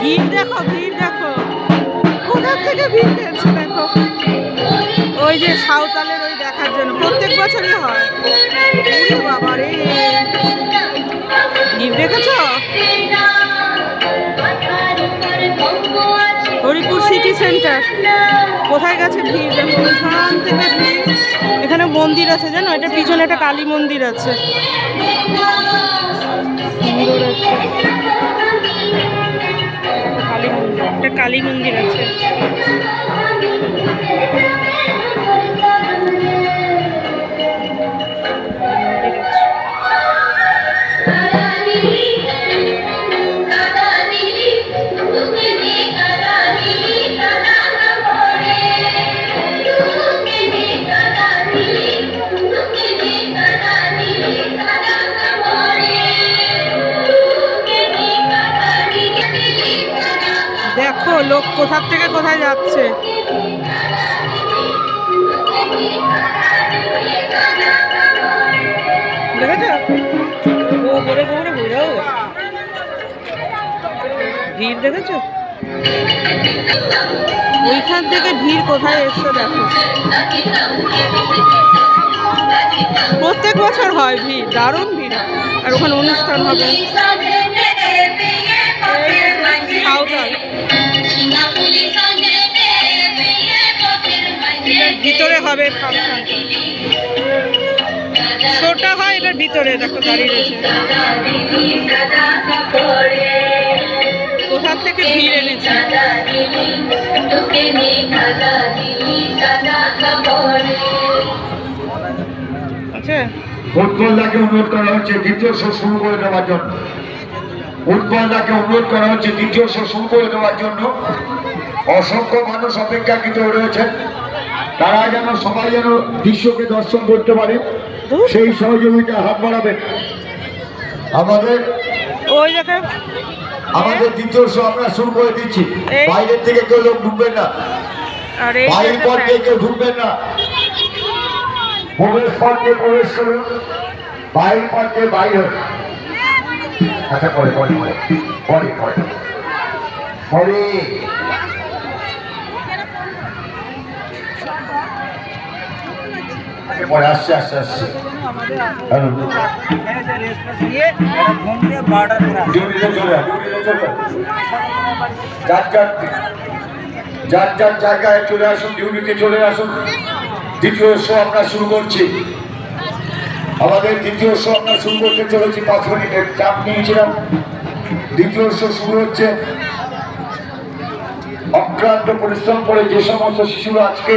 ভিড় দেখো ভিড় দেখো। কোথা থেকে ভিড় দেখছে দেখো? ওই যে সাঁওতালের ওই দেখার জন্য। প্রত্যেক বছরই হয়। বাবা রে। ভিড় দেখেছ? Haripur city centre. কোথায় গেছে ভিড়? দেখো থেকে ভিড়? এখানে মন্দির আছে, জানো? এটা পিছনে একটা কালী মন্দির আছে। সুন্দর আছে। একটা কালী মন্দির আছে। লোক কোথার থেকে কোথায় যাচ্ছে? দেখেছ? গোবরে গোবরে ঘুরেও ভিড় দেখেছ? ওইখান থেকে ভিড় কোথায় এসছে দেখো। প্রত্যেক বছর হয় ভিড়, দারুণ ভিড়। আর ওখানে অনুষ্ঠান হবে। সাঁওতাল। ভিতরে হবে শোটা হয় এটার ভিতরে, দেখো দাঁড়িয়ে রয়েছে। কোথার থেকে ভিড় এনেছে? আচ্ছা উৎপলদাকে অনুরোধ করা হচ্ছে, দ্বিতীয় শো শুরু করে দেওয়ার জন্য। উৎপলদাকে অনুরোধ করা হচ্ছে দ্বিতীয় শো শুরু করে দেওয়ার জন্য। অসংখ্য মানুষ অপেক্ষাকৃত রয়েছেন। তারা যেন সবাই যেন দৃশ্যকে দর্শন করতে পারে সেই সহযোগিতা হাত বাড়াবেন। আমাদের ওই আমাদের দ্বিতীয় শো আমরা শুরু করে দিচ্ছি। বাইরের থেকে কেউ লোক ঢুকবেন না। বাইরের পর দিয়ে কেউ ঢুকবেন না। প্রবেশ পথ দিয়ে প্রবেশ করুন। বাইরের পথ দিয়ে বাইরে। আচ্ছা পরে পরে পরে। পরে পরে। পরে। আচ্ছা। যার যার জায়গায় চলে আসুন চলে আসুন। দ্বিতীয় শো আমরা শুরু করছি। আমাদের দ্বিতীয় শো আমরা শুরু করতে চলেছি পাঁচ মিনিটের চাপ নিয়েছিলাম। দ্বিতীয় শো শুরু হচ্ছে। অক্লান্ত পরিশ্রম করে যে সমস্ত শিশুরা আজকে